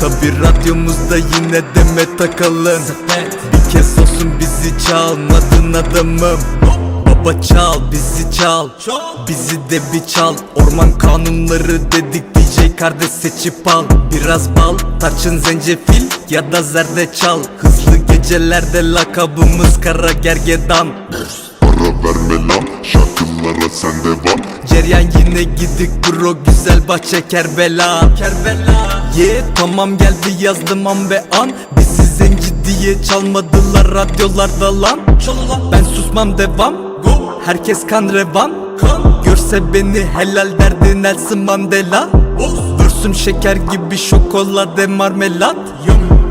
Tabi radyomuzda yine deme takalım. Bir kez olsun bizi çalmadın adamım. Baba çal bizi çal. Bizi de bir çal. Orman kanunları dedik DJ kardeş seçip al. Biraz bal tarçın zencefil ya da zerdeçal Hızlı gecelerde lakabımız kara gergedan şarkılara sende var. Ceryan yine gidik bro güzel bahçe Kerbela Kerbela Ye tamam geldi yazdım an ve an. Bizi zenci diye çalmadılar radyolarda lan. Ben susmam devam. Herkes kan revan. Görse beni helal derdi Nelson Mandela. Vursun şeker gibi şokolade marmelat.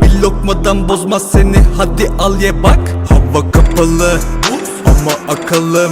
Bir lokmadan bozmaz seni hadi al ye bak. Hava kapalı ama akalım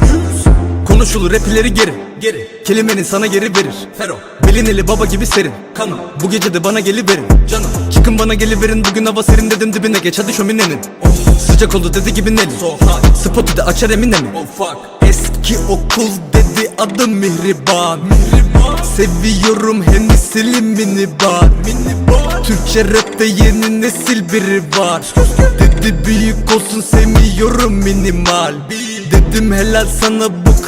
Konuşulur rap ileri geri Geri Kelimenin sana geri verir. Fero. Belin eli baba gibi serin. Kanım. Bu gece de bana geliverin. Canım. Çıkın bana geliverin. Bugün hava serin dedim dibine geç. Hadi şöminenin. Sıcak oldu dedi gibi Nelly. Spotu da açar emine mi Eski okul dedi adım Mihriban. Seviyorum Hennessy'li minibar. Türkçe rapte yeni nesil biri var. Dedi büyük olsun sevmiyorum minimal. Dedim helal sana bu